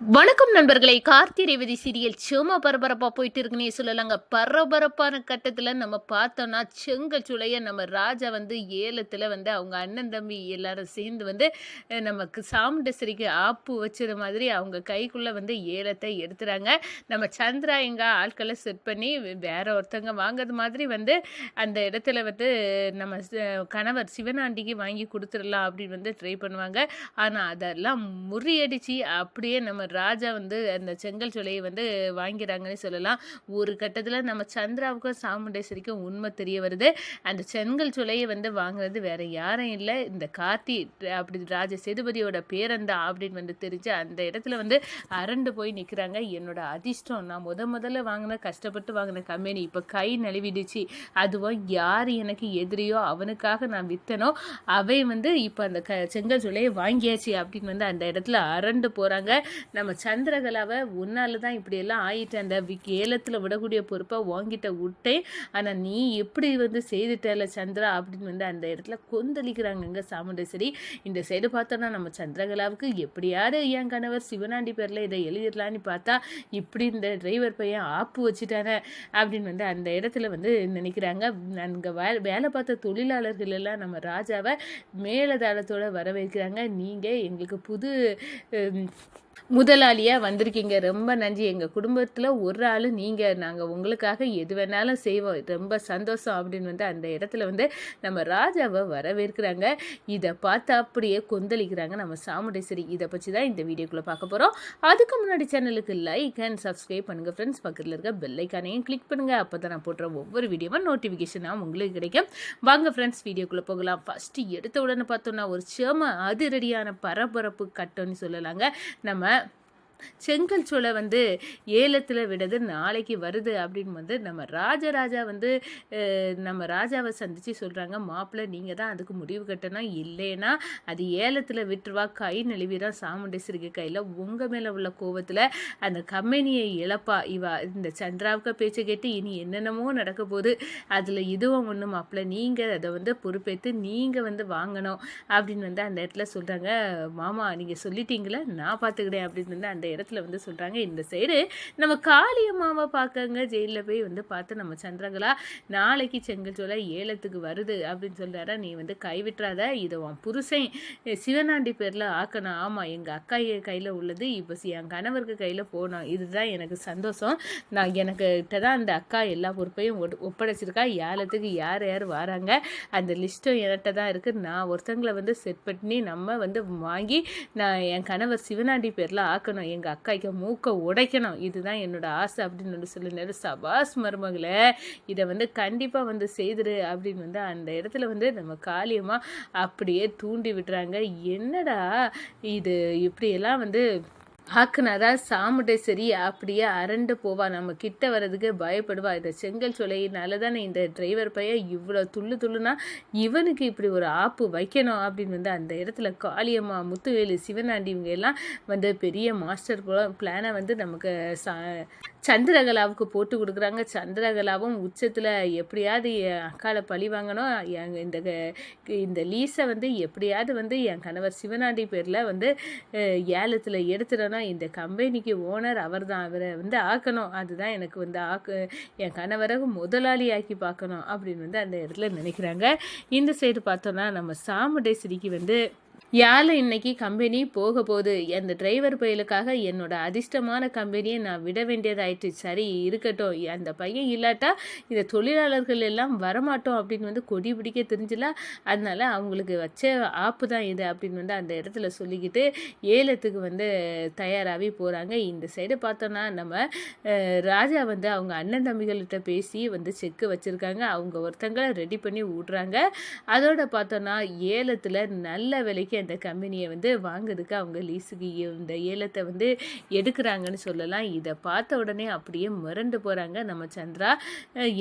வணக்கம் நண்பர்களே. கார்த்தி ரேவதி சீரியல் சும்மா பரபரப்பாக போயிட்டு இருக்குன்னே சொல்லலாங்க. பரபரப்பான கட்டத்தில் நம்ம பார்த்தோன்னா செங்கல் சுளைய நம்ம ராஜா வந்து ஏலத்தில் வந்து அவங்க அண்ணன் தம்பி எல்லாரும் சேர்ந்து வந்து நமக்கு சாமுண்டசரிக்கு ஆப்பு வச்சது மாதிரி அவங்க கைக்குள்ளே வந்து ஏலத்தை எடுத்துகிறாங்க நம்ம சந்திரா எங்க ஆட்களை செட் பண்ணி வேற ஒருத்தங்க வாங்குறது மாதிரி வந்து அந்த இடத்துல வந்து நம்ம கணவர் சிவனாண்டிக்கு வாங்கி கொடுத்துடலாம் அப்படின்னு வந்து ட்ரை பண்ணுவாங்க. ஆனால் அதெல்லாம் முறியடிச்சு அப்படியே நம்ம ராஜா வந்து அந்த செங்கல் சோலையை வந்து வாங்கிறாங்கன்னு சொல்லலாம். ஒரு கட்டத்தில் நம்ம சந்திராவுக்கும் சாமுண்டேஸ்வரிக்கும் உண்மை தெரிய வருது. அந்த செங்கல் சோலையை வந்து வாங்குறது வேற யாரும் இல்லை. இந்த கார்த்தி அப்படி ராஜ சேதுபதியோட பேரந்தா அப்படின்னு வந்து தெரிஞ்சு அந்த இடத்துல வந்து அரண்டு போய் நிற்கிறாங்க என்னோட அதிர்ஷ்டம் நான் முத முதல்ல வாங்கின கஷ்டப்பட்டு வாங்கின கம்பெனி இப்போ கை நழுவிடுச்சு. அதுவும் யார் எனக்கு எதிரியோ அவனுக்காக நான் வித்தனோ அவை வந்து இப்போ அந்த க செங்கல் சோலையை வாங்கியாச்சு அப்படின்னு வந்து அந்த இடத்துல அரண்டு போகிறாங்க நம்ம சந்திரகலாவை உன்னால தான் இப்படியெல்லாம் ஆயிட்டேன். அந்த விக் ஏலத்தில் விடக்கூடிய பொறுப்பை வாங்கிட்ட விட்டேன். ஆனால் நீ எப்படி வந்து செய்துட்டல சந்திரா அப்படின்னு வந்து அந்த இடத்துல கொந்தளிக்கிறாங்கங்க சாமுண்டேஸ்வரி. இந்த சைடு பார்த்தோன்னா நம்ம சந்திரகலாவுக்கு எப்படியாவது என் கணவர் சிவனாண்டி பேரில் இதை எழுதிடலான்னு பார்த்தா இப்படி இந்த டிரைவர் பையன் ஆப்பு வச்சுட்டானே அப்படின்னு வந்து அந்த இடத்துல வந்து நினைக்கிறாங்க. அங்கே வே வேலை பார்த்த தொழிலாளர்கள் எல்லாம் நம்ம ராஜாவை மேலதாளத்தோட வரவேற்கிறாங்க. நீங்கள் எங்களுக்கு புது முதலாளியாக வந்திருக்கீங்க. ரொம்ப நன்றி. எங்கள் குடும்பத்தில் ஒரு ஆள் நீங்கள் நாங்கள் உங்களுக்காக எது வேணாலும் செய்வோம். ரொம்ப சந்தோஷம் அப்படின்னு வந்து அந்த இடத்துல வந்து நம்ம ராஜாவை வரவேற்கிறாங்க. இதை பார்த்து அப்படியே கொந்தளிக்கிறாங்க நம்ம சாமுண்டேஸ்வரி. இதை பற்றி தான் இந்த வீடியோக்குள்ளே பார்க்க போகிறோம் அதுக்கு முன்னாடி சேனலுக்கு லைக் அண்ட் சப்ஸ்கிரைப் பண்ணுங்கள் ஃப்ரெண்ட்ஸ் பக்கத்தில் இருக்க பெல்லைக்கானையும் கிளிக் பண்ணுங்கள் அப்போ தான் நான் போடுற ஒவ்வொரு வீடியோவும் நோட்டிஃபிகேஷனாக உங்களுக்கு கிடைக்கும். வாங்க ஃப்ரெண்ட்ஸ் வீடியோக்குள்ளே போகலாம். ஃபஸ்ட்டு எடுத்த உடனே பார்த்தோன்னா ஒரு சேம அதிரடியான பரபரப்பு கட்டம்னு சொல்லலாங்க. நம்ம செங்கல் சோலை வந்து ஏலத்தில் விடுது நாளைக்கு வருது அப்படின்னு வந்து நம்ம ராஜராஜா வந்து நம்ம ராஜாவை சந்தித்து சொல்கிறாங்க மாப்பிள்ளை நீங்கள் தான் அதுக்கு முடிவு கட்டணும். இல்லைன்னா அது ஏலத்தில் விட்டுருவா. கை நழுவிதான் சாமுண்டேஸ்வரிக்கு கையில் உங்கள் மேலே உள்ள கோவத்தில் அந்த கம்பெனியை இழப்பா. இவா இந்த சந்திராவுக்கு பேச்சு கேட்டு இனி என்னென்னமோ நடக்க போகுது. அதில் இதுவும் ஒன்று மாப்பிள்ளை நீங்கள் அதை வந்து பொறுப்பேற்று நீங்கள் வந்து வாங்கணும். அப்படின்னு வந்து அந்த இடத்துல சொல்கிறாங்க மாமா நீங்கள் சொல்லிட்டீங்களே நான் பார்த்துக்கிட்டேன் அப்படின்னு வந்து அந்த இடத்துல வந்து சொல்கிறாங்க இந்த சைடு நம்ம காளியம்மாவை பார்க்கங்க. ஜெயிலில் போய் வந்து பார்த்து நம்ம சந்திரகலா நாளைக்கு செங்கல் செங்கல்சோலை ஏலத்துக்கு வருது அப்படின்னு சொல்கிறாரா நீ வந்து கைவிட்டுறாத இதை உன் புருஷன். சிவனாண்டி பேரில் ஆக்கணும். ஆமாம் எங்கள் அக்கா கையில் உள்ளது. இப்போ என் கணவருக்கு கையில் போனோம் இதுதான் எனக்கு சந்தோஷம். நான் எனக்கு கிட்ட தான் அந்த அக்கா எல்லா பொறுப்பையும் ஒப்படைச்சிருக்கா. ஏலத்துக்கு யார் யார் வராங்க? அந்த லிஸ்ட்டும் என்கிட்ட தான் இருக்குது நான் ஒருத்தங்களை வந்து செட் பண்ணி நம்ம வந்து வாங்கி நான் என் கணவர் சிவனாண்டி பேரில் ஆக்கணும். எங்கள் எங்கள் அக்காய்க்கு மூக்கை உடைக்கணும். இதுதான் என்னோட ஆசை அப்படின்னு வந்து நேரம் சபாஸ் மருமகளை இதை வந்து கண்டிப்பாக வந்து செய்திரு அப்படின்னு வந்து அந்த இடத்துல வந்து நம்ம காளியமாக அப்படியே தூண்டி விடுறாங்க என்னடா இது இப்படியெல்லாம் வந்து ஆக்குனாதான் சாமுட்டை சரி அப்படியே அரண்டு போவா. நம்ம கிட்ட வர்றதுக்கு பயப்படுவா. இந்த செங்கல் சொலையினால தானே இந்த டிரைவர் பையன் இவ்வளோ துள்ளு துள்ளுனா இவனுக்கு இப்படி ஒரு ஆப்பு வைக்கணும் அப்படின்னு வந்து அந்த இடத்துல காளியம்மா முத்துவேலு சிவனாண்டி இவங்க எல்லாம் வந்து பெரிய மாஸ்டர் பிளானை வந்து நமக்கு சா சந்திரகலாவுக்கு போட்டு கொடுக்குறாங்க. சந்திரகலாவும் உச்சத்தில் எப்படியாவது என் அக்காவை பழி வாங்கணும். என் இந்த க- இந்த லீஸை வந்து எப்படியாவது வந்து என் கணவர் சிவனாண்டி பேரில் வந்து ஏலத்தில் எடுத்துடணும். இந்த கம்பெனிக்கு ஓனர் அவர் தான் அவரை வந்து ஆக்கணும். அதுதான் எனக்கு வந்து ஆக்கு என் கணவரை முதலாளி ஆக்கி பார்க்கணும் அப்படின்னு வந்து அந்த இடத்துல நினைக்கிறாங்க. இந்த சைடு பார்த்தோன்னா நம்ம சாமுண்டேஸ்வரிக்கு வந்து யாழ் இன்னைக்கு கம்பெனி போக போகுது. அந்த டிரைவர் பயலுக்காக என்னோட அதிர்ஷ்டமான கம்பெனியை நான் விட வேண்டியதாயிட்டு சரி இருக்கட்டும். அந்த பையன் இல்லாட்டா இந்த தொழிலாளர்கள் எல்லாம் வரமாட்டோம் அப்படின்னு வந்து கொடி பிடிக்க தெரிஞ்சல அதனால அவங்களுக்கு வச்ச ஆப்பு தான் இது அப்படின்னு வந்து அந்த இடத்துல சொல்லிக்கிட்டு ஏலத்துக்கு வந்து தயாராகவே போகிறாங்க இந்த சைடு பார்த்தோன்னா நம்ம ராஜா வந்து அவங்க அண்ணன் தம்பிகள்கிட்ட பேசி வந்து செக்கு வச்சுருக்காங்க. அவங்க ஒருத்தங்களை ரெடி பண்ணி விட்றாங்க அதோட பார்த்தோன்னா ஏலத்தில் நல்ல விலைக்கு அந்த கம்பெனியை வந்து வாங்குறதுக்கு அவங்க லீஸுக்கு இந்த ஏலத்தை வந்து எடுக்கிறாங்கன்னு சொல்லலாம். இதை பார்த்த உடனே அப்படியே மிரண்டு போகிறாங்க நம்ம சந்திரா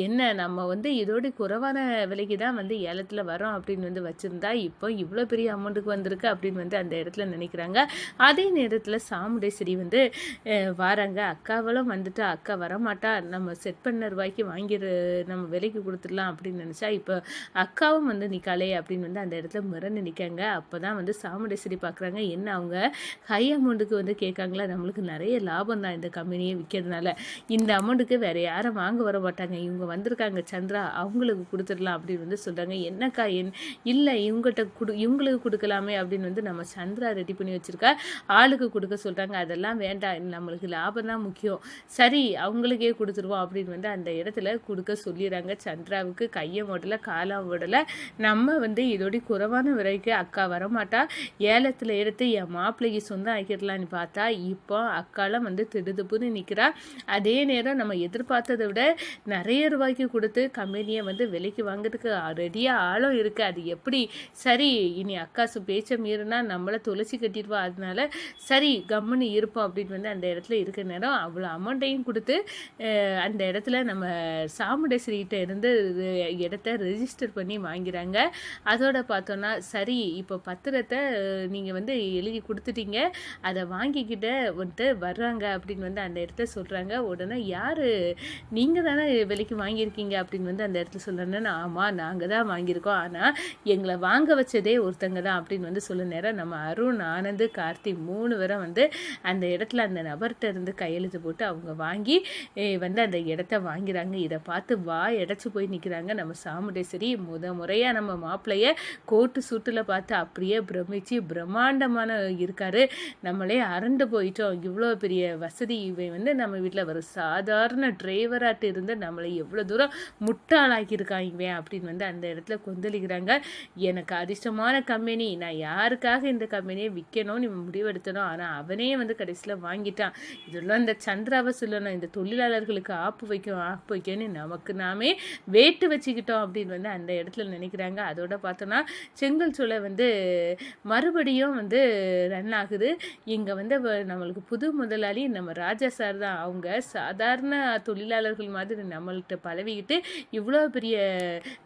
என்ன நம்ம வந்து இதோட குறைவான விலைக்கு தான் வந்து ஏலத்தில் வரோம் அப்படின்னு வந்து வச்சுருந்தா இப்போ இவ்வளோ பெரிய அமௌண்ட்டுக்கு வந்திருக்கு அப்படின்னு வந்து அந்த இடத்துல நினைக்கிறாங்க. அதே நேரத்தில் சாமுண்டேஸ்வரி வந்து வராங்க வாராங்க. அக்காவளும் வந்துட்டு அக்கா வரமாட்டா. நம்ம செட் பண்ண ரூபாய்க்கு வாங்கிடு நம்ம விலைக்கு கொடுத்துடலாம் அப்படின்னு நினச்சா இப்போ அக்காவும் வந்து நிற்காளே அப்படின்னு வந்து அந்த இடத்துல மிரண்டு நிற்காங்க அப்போ தான் வந்து சாமுண்டேஸ்வரி பார்க்குறாங்க என்ன அவங்க ஹை அமௌண்ட்டுக்கு வந்து கேட்காங்களா? நம்மளுக்கு நிறைய லாபம் தான் இந்த கம்பெனியை விற்கிறதுனால இந்த அமௌண்ட்டுக்கு வேறு யாரும் வாங்க வர மாட்டாங்க. இவங்க வந்திருக்காங்க சந்திரா அவங்களுக்கு கொடுத்துடலாம் அப்படின்னு வந்து சொல்கிறாங்க என்னக்கா என் இல்லை இவங்ககிட்ட கொடு இவங்களுக்கு கொடுக்கலாமே அப்படின்னு வந்து நம்ம சந்திரா ரெடி பண்ணி வச்சுருக்கா. ஆளுக்கு கொடுக்க சொல்கிறாங்க அதெல்லாம் வேண்டாம். நம்மளுக்கு லாபம் தான் முக்கியம். சரி அவங்களுக்கே கொடுத்துருவோம் அப்படின்னு வந்து அந்த இடத்துல கொடுக்க சொல்லிடுறாங்க. சந்திராவுக்கு கையை ஓடலை காலம் ஓடலை நம்ம வந்து இதோடைய குறைவான விலைக்கு அக்கா பார்த்தா ஏலத்தில் எடுத்து என் மாப்பிள்ளைக்கு சொந்தம் ஆக்கிடலான்னு பார்த்தா இப்போ அக்காலாம் வந்து திடுதுப்புன்னு நிற்கிறா அதே நேரம் நம்ம எதிர்பார்த்ததை விட நிறைய ரூபாய்க்கு கொடுத்து கம்பெனியை வந்து விலைக்கு வாங்குறதுக்கு ரெடியாக ஆளும் இருக்குது அது எப்படி? சரி இனி அக்கா சு பேச்சை மீறினா நம்மளை துளசி கட்டிடுவா. அதனால சரி கம்முன்னு இருப்போம் அப்படின்னு வந்து அந்த இடத்துல இருக்கிற நேரம் அவ்வளோ அமௌண்ட்டையும் கொடுத்து அந்த இடத்துல நம்ம சாமுண்டேஸ்வரிகிட்ட இருந்து இடத்த ரெஜிஸ்டர் பண்ணி வாங்கிறாங்க. அதோட பார்த்தோன்னா சரி இப்போ பத்து பத்திரத்தை நீங்கள் வந்து எழுதி கொடுத்துட்டீங்க. அதை வாங்கிக்கிட்ட வந்துட்டு வர்றாங்க அப்படின்னு வந்து அந்த இடத்த சொல்கிறாங்க உடனே யார்? நீங்கள் தானே விலைக்கு வாங்கியிருக்கீங்க அப்படின்னு வந்து அந்த இடத்துல சொல்கிறேன்னு ஆமாம் நாங்கள் தான் வாங்கியிருக்கோம். ஆனால் எங்களை வாங்க வச்சதே ஒருத்தங்க தான் அப்படின்னு வந்து சொல்ல நேரம் நம்ம அருண் ஆனந்த் கார்த்தி மூணு பேரும் வந்து அந்த இடத்துல அந்த நபர்கிட்ட இருந்து கையெழுத்து போட்டு அவங்க வாங்கி வந்து அந்த இடத்த வாங்கிறாங்க. இதை பார்த்து வாய் அடைச்சு போய் நிற்கிறாங்க நம்ம சாமுண்டேஸ்வரி முத முறையாக நம்ம மாப்பிள்ளைய கோட்டு சூட்டில் பார்த்து அப்படியே பிரமிச்சு பிரம்மாண்டமான இருக்காரு. நம்மளே அரண்டு போயிட்டோம். இவ்வளோ பெரிய வசதி இவன் வந்து நம்ம வீட்டில் ஒரு சாதாரண டிரைவராட்டு இருந்து நம்மளை எவ்வளோ தூரம் முட்டாளாக்கியிருக்கான் இவன் அப்படின்னு வந்து அந்த இடத்துல கொந்தளிக்கிறாங்க. எனக்கு அதிர்ஷ்டமான கம்பெனி நான் யாருக்காக இந்த கம்பெனியை விற்கணும்னு இவன் முடிவெடுத்தனும் ஆனால் அவனே வந்து கடைசியில் வாங்கிட்டான். இதெல்லாம் இந்த சந்திராவை சொல்லணும். இந்த தொழிலாளர்களுக்கு ஆப்பு வைக்கும் ஆப்பு வைக்கணும்னு நமக்கு நாமே வேட்டு வச்சுக்கிட்டோம் அப்படின்னு வந்து அந்த இடத்துல நினைக்கிறாங்க. அதோட பார்த்தோன்னா செங்கல் சூளை வந்து மறுபடியும் வந்து ரன் ஆகுது. இங்கே வந்து வ- நம்மளுக்கு புது முதலாளி நம்ம ராஜா சார் தான். அவங்க சாதாரண தொழிலாளர்கள் மாதிரி நம்மள்கிட்ட பழவிக்கிட்டு இவ்வளோ பெரிய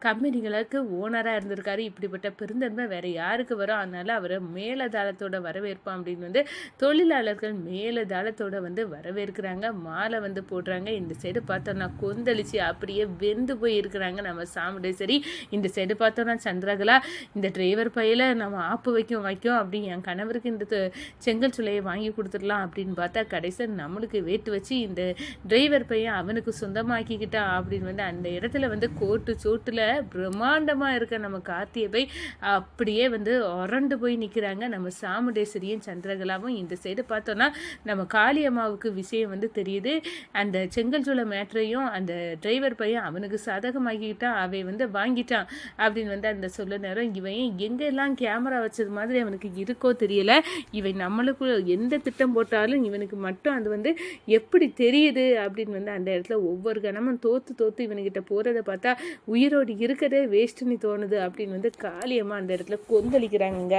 கம்பெனிகளுக்கு ஓனராக இருந்திருக்காரு. இப்படிப்பட்ட பெருந்தன்மை வேறு யாருக்கு வரும்? அதனால் அவரை மேலதாளத்தோட வரவேற்போம் அப்படின்னு வந்து தொழிலாளர்கள் மேலதாளத்தோட வந்து வரவேற்கிறாங்க. மாலை வந்து போடுறாங்க. இந்த சைடு பார்த்தோம்னா கொந்தளிச்சு அப்படியே வெந்து போய் இருக்கிறாங்க நம்ம சரி இந்த சைடு பார்த்தோம்னா சந்திரகலா. இந்த டிரைவர் பையில நம்ம ஆப்பு வைக்கும் வைக்கும் அப்படி என் கணவருக்கு இந்த செங்கல் சுளையை வாங்கி கொடுத்துடலாம் அப்படின்னு பார்த்தா கடைசியில் நம்மளுக்கு வேட்டு வச்சு இந்த டிரைவர் பையன் அவனுக்கு சொந்தமாக்கிக்கிட்டான் அப்படின்னு வந்து அந்த இடத்துல வந்து கோட்டு சோட்டில் பிரம்மாண்டமாக இருக்க நம்ம கார்த்தியை போய் அப்படியே வந்து உரண்டு போய் நிற்கிறாங்க நம்ம சாமுண்டேஸ்வரியும் சந்திரகலாவும் இந்த சைடு பார்த்தோன்னா நம்ம காளியம்மாவுக்கு விஷயம் வந்து தெரியுது. அந்த செங்கல் சோள மேட்ரையும் அந்த டிரைவர் பையன் அவனுக்கு சாதகமாகிக்கிட்டான் அவை வந்து வாங்கிட்டான் அப்படின்னு வந்து அந்த சொல்ல நேரம் இவன் எங்கெல்லாம் கேமரா வச்சது மாதிரி அவனுக்கு இருக்கோ தெரியல. இவன் நம்மளுக்கு எந்த திட்டம் போட்டாலும் இவனுக்கு மட்டும் அது வந்து எப்படி தெரியுது அப்படின்னு வந்து அந்த இடத்துல ஒவ்வொரு கணமும் தோத்து தோத்து இவனுக்கிட்ட போகிறத பார்த்தா உயிரோடு இருக்கிறதே வேஸ்ட்டுன்னு தோணுது அப்படின்னு வந்து காளியம்மா அந்த இடத்துல கொந்தளிக்கிறாங்கங்க.